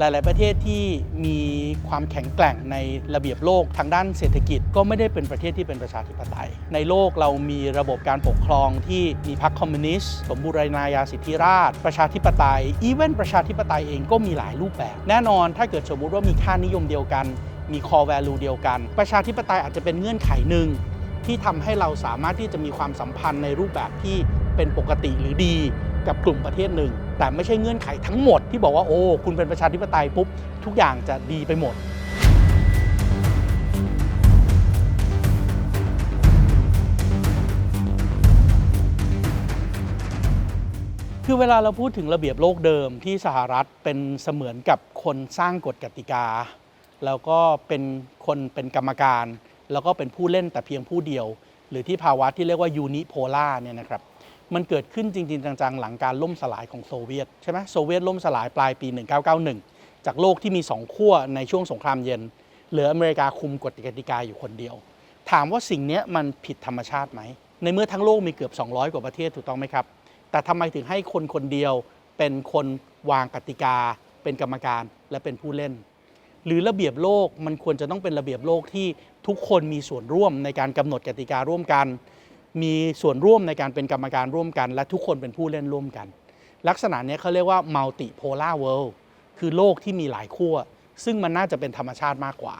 หลาย ๆ ประเทศที่มีความแข็งแกร่งในระเบียบโลกทางด้านเศรษฐกิจก็ไม่ได้เป็นประเทศที่เป็นประชาธิปไตย ในโลกเรามีระบบการปกครองที่มีพรรคคอมมิวนิสต์สมบูรณาญาสิทธิราช ประชาธิปไตย อีเวนประชาธิปไตยเองก็มีหลายรูปแบบ แน่นอนถ้าเกิดสมมุติว่ามีค่านิยมเดียวกัน มี core value เดียวกัน ประชาธิปไตยอาจจะเป็นเงื่อนไขหนึ่งที่ทำให้เราสามารถที่จะมีความสัมพันธ์ในรูปแบบที่เป็นปกติหรือดีกับกลุ่มประเทศหนึ่ง แต่ไม่ใช่เงื่อนไขทั้งหมดที่บอกว่าโอ้คุณเป็นประชาธิปไตยปุ๊บทุกอย่างจะดีไปหมดคือเวลาเราพูดถึงระเบียบโลกเดิมที่สหรัฐเป็นเสมือนกับคนสร้างกฎกติกา แล้วก็เป็นคนเป็นกรรมการ แล้วก็เป็นผู้เล่นแต่เพียงผู้เดียว หรือที่ภาวะที่เรียกว่ายูนิโพล่าเนี่ยนะครับ มันเกิดขึ้นจริง ๆ จัง ๆ หลังการล่มสลายของโซเวียตใช่ไหมโซเวียตล่มสลายปลายปี 1991 จากโลกที่มีสองขั้วในช่วงสงครามเย็น เหลืออเมริกาคุมกฎกติกาอยู่คนเดียว ถามว่าสิ่งนี้มันผิดธรรมชาติไหม ในเมื่อทั้งโลกมีเกือบ 200 กว่าประเทศถูกต้องไหมครับ แต่ทำไมถึงให้คนคนเดียวเป็นคนวางกติกา เป็นกรรมการและเป็นผู้เล่น หรือระเบียบโลกมันควรจะต้องเป็นระเบียบโลกที่ทุกคนมีส่วนร่วมในการกำหนดกติการ่วมกัน มีส่วนร่วมในการเป็นกรรมการร่วมกัน และทุกคนเป็นผู้เล่นร่วมกัน ลักษณะนี้เขาเรียกว่า multi polar world คือโลกที่มีหลายขั้วซึ่งมันน่าจะเป็นธรรมชาติมากกว่า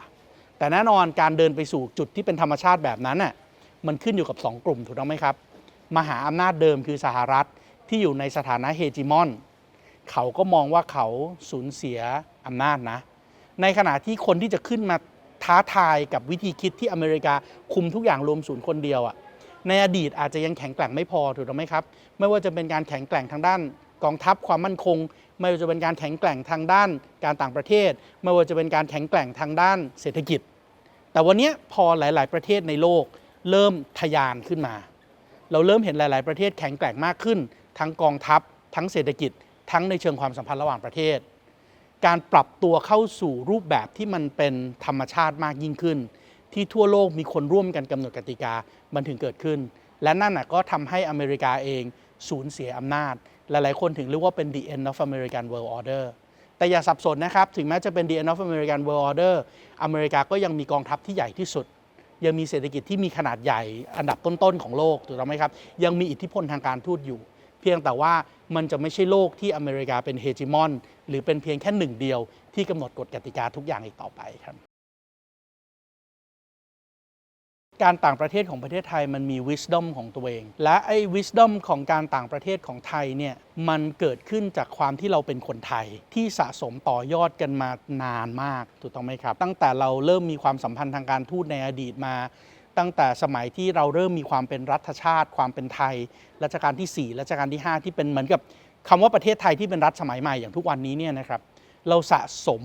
แต่แน่นอนการเดินไปสู่จุดที่เป็นธรรมชาติแบบนั้นน่ะมันขึ้นอยู่กับ 2 กลุ่มถูกต้องไหมครับ มหาอำนาจเดิมคือสหรัฐที่อยู่ในสถานะเฮจิมอนเขาก็มองว่าเขาสูญเสียอำนาจนะ ในขณะที่คนที่จะขึ้นมาท้าทายกับวิธีคิดที่อเมริกาคุมทุกอย่างรวมศูนย์คนเดียวอะ ในอดีตอาจจะยังแข็งแกร่งไม่พอถูกต้องไหมครับ ไม่ว่าจะเป็นการแข็งแกร่งทางด้านกองทัพความมั่นคง ไม่ว่าจะเป็นการแข็งแกร่งทางด้านการต่างประเทศ ไม่ว่าจะเป็นการแข็งแกร่งทางด้านเศรษฐกิจ แต่วันนี้พอหลาย ๆ ประเทศในโลกเริ่มทะยานขึ้นมา เราเริ่มเห็นหลาย ๆ ประเทศแข็งแกร่งมากขึ้น ทั้งกองทัพ ทั้งเศรษฐกิจ ทั้งในเชิงความสัมพันธ์ระหว่างประเทศ การปรับตัวเข้าสู่รูปแบบที่มันเป็นธรรมชาติมากยิ่งขึ้น ที่ทั่วโลกมีคนร่วมกันกำหนดกติกามันถึงเกิดขึ้น และนั่นก็ทำให้อเมริกาเองสูญเสียอำนาจ หลาย ๆ คนถึงเรียกว่าเป็น the end of American world order แต่อย่าสับสนนะครับ ถึงแม้จะเป็น the end of American world order อเมริกาก็ยังมีกองทัพที่ใหญ่ที่สุด ยังมีเศรษฐกิจที่มีขนาดใหญ่อันดับต้น ๆ ของโลกถูกต้องไหมครับ ยังมีอิทธิพลทางการทูตอยู่ เพียงแต่ว่ามันจะไม่ใช่โลกที่อเมริกาเป็นเฮจิมอนหรือเป็นเพียงแค่หนึ่งเดียวที่กำหนดกฎกติกาทุกอย่างอีกต่อไปครับ การต่างประเทศของประเทศไทยมันมี wisdom ของตัวเอง และไอ้ wisdom ของการต่างประเทศของไทยเนี่ยมันเกิดขึ้นจากความที่เราเป็นคนไทยที่สะสมต่อยอดกันมานานมากถูกต้องไหมครับ ตั้งแต่เราเริ่มมีความสัมพันธ์ทางการทูตในอดีตมา ตั้งแต่สมัยที่เราเริ่มมีความเป็นรัฐชาติ ความเป็นไทยรัชกาลที่4รัชกาลที่ 5 ที่เป็นเหมือนกับคำว่าประเทศไทยที่เป็นรัฐสมัยใหม่อย่างทุกวันนี้เนี่ยนะครับเราสะสม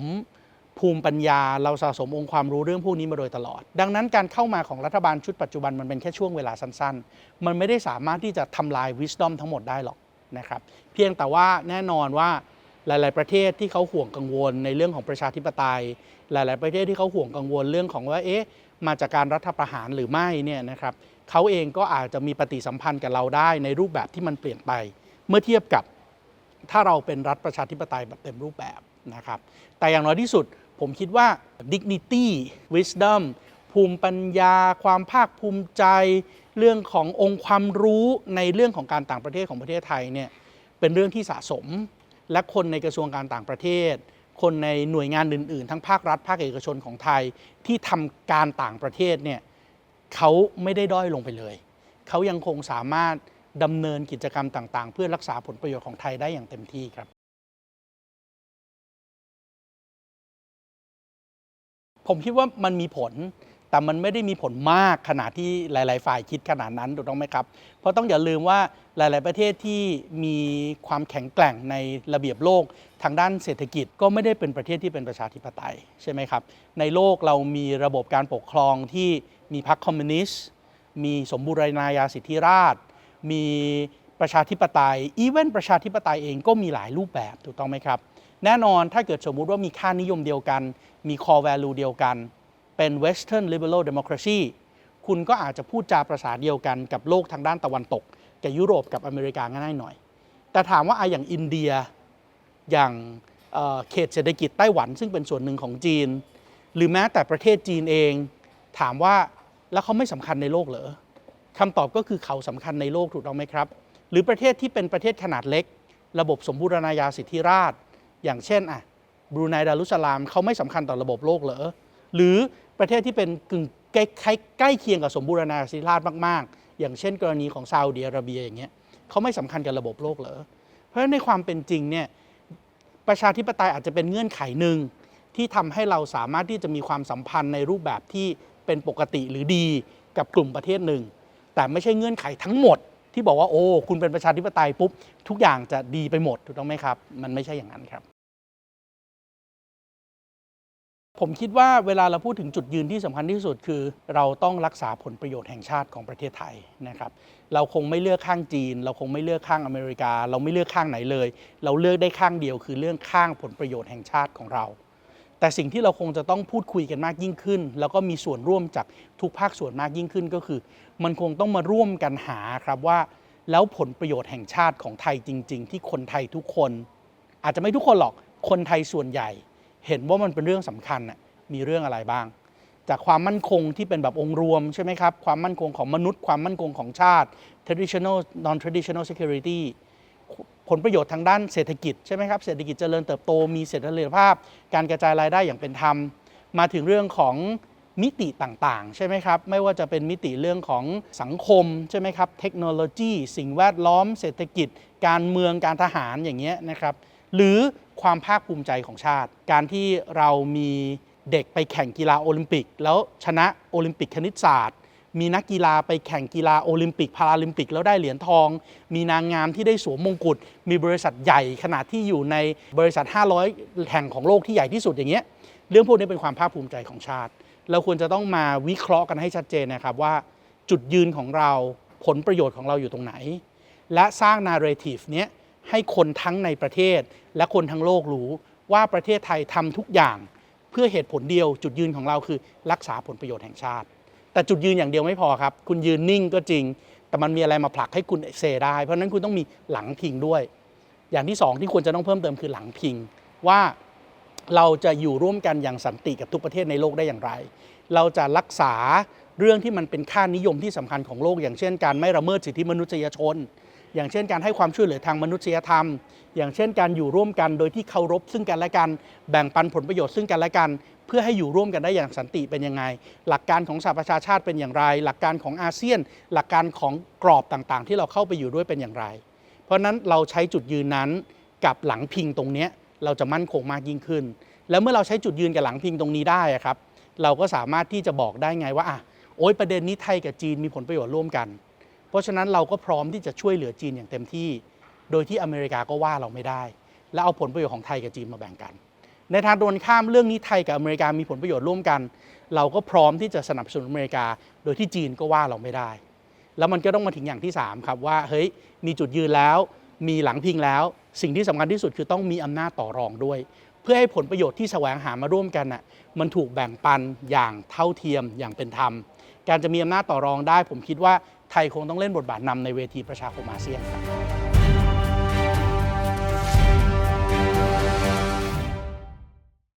ภูมิปัญญาเราสะสมองค์ความรู้เรื่องพวกนี้มาโดยตลอด ดังนั้นการเข้ามาของรัฐบาลชุดปัจจุบันมันเป็นแค่ช่วงเวลาสั้นๆ มันไม่ได้สามารถที่จะทำลาย wisdom ทั้งหมดได้หรอกนะครับเพียงแต่ว่าแน่นอนว่าหลาย ๆ ประเทศที่เขาห่วงกังวลในเรื่องของประชาธิปไตย หลาย ๆ ประเทศที่เขาห่วงกังวลเรื่องของว่าเอ๊ะมาจากการรัฐประหารหรือไม่เนี่ยนะครับเขาเองก็อาจจะมีปฏิสัมพันธ์กับเราได้ในรูปแบบที่มันเปลี่ยนไป เมื่อเทียบกับถ้าเราเป็นรัฐประชาธิปไตยแบบเต็มรูปแบบนะครับแต่อย่างน้อยที่สุด ผมคิดว่า dignity wisdom ภูมิปัญญา ความภาคภูมิใจ เรื่องขององค์ความรู้ในเรื่องของการต่างประเทศของประเทศไทยเนี่ยเป็นเรื่องที่สะสม และคนในกระทรวงการต่างประเทศ คนในหน่วยงานอื่น ๆ ทั้งภาครัฐ ภาคเอกชนของไทยที่ทำการต่างประเทศเนี่ยเขาไม่ได้ด้อยลงไปเลย เขายังคงสามารถดำเนินกิจกรรมต่าง ๆ เพื่อรักษาผลประโยชน์ของไทยได้อย่างเต็มที่ครับ ผมคิดว่ามันมีผล แต่มันไม่ได้มีผลมากขนาดที่หลาย ๆ ฝ่ายคิดขนาดนั้นถูกต้องไหมครับ เพราะต้องอย่าลืมว่าหลาย ๆ ประเทศที่มีความแข็งแกร่งในระเบียบโลก ทางด้านเศรษฐกิจก็ไม่ได้เป็นประเทศที่เป็นประชาธิปไตยใช่ไหมครับ ในโลกเรามีระบบการปกครองที่มีพรรคคอมมิวนิสต์ มีสมบูรณาญาสิทธิราช มีประชาธิปไตย อีเวนประชาธิปไตยเองก็มีหลายรูปแบบถูกต้องไหมครับ แน่นอนถ้าเกิดสมมุติว่ามีค่านิยมเดียวกัน มี core value เดียวกัน เป็น western liberal democracy คุณก็อาจจะพูดจาประสาเดียวกันกับโลกทางด้านตะวันตก กับยุโรปกับอเมริกาง่ายหน่อย แต่ถามว่าอะอย่างอินเดียอย่างเเขตเศรษฐกิจไต้หวัน ซึ่งเป็นส่วนหนึ่งของจีน หรือแม้แต่ประเทศจีนเอง ถามว่าแล้วเขาไม่สำคัญในโลกเหรอคำตอบก็คือเขาสำคัญในโลกถูกต้องไหมครับ หรือประเทศที่เป็นประเทศขนาดเล็ก ระบบสมบูรณาญาสิทธิราช อย่างเช่นอะบรูไนดารุสลามเขาไม่สำคัญต่อระบบโลกเหรอหรือประเทศที่เป็นกึ่งใกล้ใกล้เคียงกับสมบูรณาสิราชมาก ๆ อย่างเช่น กรณีของซาอุดิอาระเบียอย่างเงี้ยเขาไม่สำคัญกับระบบโลกเหรอเพราะฉะนั้นในความเป็นจริงเนี่ยประชาธิปไตยอาจจะเป็นเงื่อนไขหนึ่งที่ทำให้เราสามารถที่จะมีความสัมพันธ์ในรูปแบบที่เป็นปกติหรือดีกับกลุ่มประเทศหนึ่ง แต่ไม่ใช่เงื่อนไขทั้งหมด ที่บอกว่าโอ้คุณเป็นประชาธิปไตยปุ๊บทุกอย่างจะดีไปหมดถูกต้องไหมครับ มันไม่ใช่อย่างนั้นครับ ผมคิดว่าเวลาเราพูดถึงจุดยืนที่สำคัญที่สุดคือ เราต้องรักษาผลประโยชน์แห่งชาติของประเทศไทยนะครับ เราคงไม่เลือกข้างจีน เราคงไม่เลือกข้างอเมริกา เราไม่เลือกข้างไหนเลย เราเลือกได้ข้างเดียวคือเรื่องข้างผลประโยชน์แห่งชาติของเรา แต่สิ่งที่เราคงจะต้องพูดคุยกันมากยิ่งขึ้น แล้วก็มีส่วนร่วมจากทุกภาคส่วนมากยิ่งขึ้นก็คือ มันคงต้องมาร่วมกันหาครับว่า แล้วผลประโยชน์แห่งชาติของไทยจริง ๆ ที่คนไทยทุกคน อาจจะไม่ทุกคนหรอกคนไทยส่วนใหญ่ เห็นว่ามันเป็นเรื่องสำคัญน่ะมีเรื่องอะไรบ้าง จากความมั่นคงที่เป็นแบบองค์รวมใช่ไหมครับความมั่นคงของมนุษย์ความมั่นคงของชาติ traditional non traditional security ผลประโยชน์ทางด้านเศรษฐกิจใช่ไหมครับเศรษฐกิจเจริญเติบโตมีเสถียรภาพ การกระจายรายได้อย่างเป็นธรรม มาถึงเรื่องของมิติต่างๆ ใช่ไหมครับ ไม่ว่าจะเป็นมิติเรื่องของสังคมใช่ไหมครับเทคโนโลยี สิ่งแวดล้อม เศรษฐกิจ การเมืองการทหารอย่างเงี้ยนะครับหรือความภาคภูมิใจของชาติ การที่เรามีเด็กไปแข่งกีฬาโอลิมปิก แล้วชนะโอลิมปิกคณิตศาสตร์ มีนักกีฬาไปแข่งกีฬาโอลิมปิกพาราลิมปิกแล้วได้เหรียญทอง มีนางงามที่ได้สวมมงกุฎมีบริษัทใหญ่ขนาดที่อยู่ในบริษัท 500 แห่งของโลกที่ใหญ่ที่สุดอย่างเงี้ยเรื่องพวกนี้เป็นความภาคภูมิใจของชาติ เราควรจะต้องมาวิเคราะห์กันให้ชัดเจนนะครับว่าจุดยืนของเราผลประโยชน์ของเราอยู่ตรงไหน และสร้างนาร์เรทีฟเนี้ยให้คนทั้งในประเทศ และคนทั้งโลกรู้ว่าประเทศไทยทำทุกอย่าง เพื่อเหตุผลเดียวจุดยืนของเราคือรักษาผลประโยชน์แห่งชาติ แต่จุดยืนอย่างเดียวไม่พอครับ คุณยืนนิ่งก็จริง แต่มันมีอะไรมาผลักให้คุณเซได้ เพราะฉะนั้นคุณต้องมีหลังพิงด้วย อย่างที่สองที่ควรจะต้องเพิ่มเติมคือหลังพิง ว่าเราจะอยู่ร่วมกันอย่างสันติกับทุกประเทศในโลกได้อย่างไร เราจะรักษาเรื่องที่มันเป็นค่านิยมที่สำคัญของโลก อย่างเช่น การไม่ละเมิดสิทธิมนุษยชน อย่างเช่น การให้ความช่วยเหลือทางมนุษยธรรม อย่างเช่น การอยู่ร่วมกันโดยที่เคารพซึ่งกันและกัน แบ่งปันผลประโยชน์ซึ่งกันและกัน เพื่อให้อยู่ร่วมกันได้อย่างสันติเป็นยังไง หลักการของสหประชาชาติเป็นอย่างไร หลักการของอาเซียน หลักการของกรอบต่างๆ ที่เราเข้าไปอยู่ด้วยเป็นอย่างไร เพราะนั้นเราใช้จุดยืนนั้นกับหลังพิงตรงนี้เราจะมั่นคงมากยิ่งขึ้น แล้วเมื่อเราใช้จุดยืนกับหลังพิงตรงนี้ได้อะครับ เราก็สามารถที่จะบอกได้ไงว่าอะโอ้ยประเด็นนี้ไทยกับจีนมีผลประโยชน์ร่วมกัน เพราะฉะนั้นเราก็พร้อมที่จะช่วยเหลือจีนอย่างเต็มที่ โดยที่อเมริกาก็ว่าเราไม่ได้ แล้วเอาผลประโยชน์ของไทยกับจีนมาแบ่งกัน ในทางตรงข้ามเรื่องนี้ไทยกับอเมริกามีผลประโยชน์ร่วมกัน เราก็พร้อมที่จะสนับสนุนอเมริกา โดยที่จีนก็ว่าเราไม่ได้ แล้วมันก็ต้องมาถึงอย่างที่ 3 ครับว่าเฮ้ยมีจุดยืนแล้ว มีหลังพิงแล้ว สิ่งที่สำคัญที่สุดคือต้องมีอำนาจต่อรองด้วย เพื่อให้ผลประโยชน์ที่แสวงหามาร่วมกันน่ะมันถูกแบ่งปันอย่างเท่าเทียมอย่างเป็นธรรม การจะมีอำนาจต่อรองได้ ผมคิดว่าไทยคงต้องเล่นบทบาทนำในเวทีประชาคมอาเซียนครับ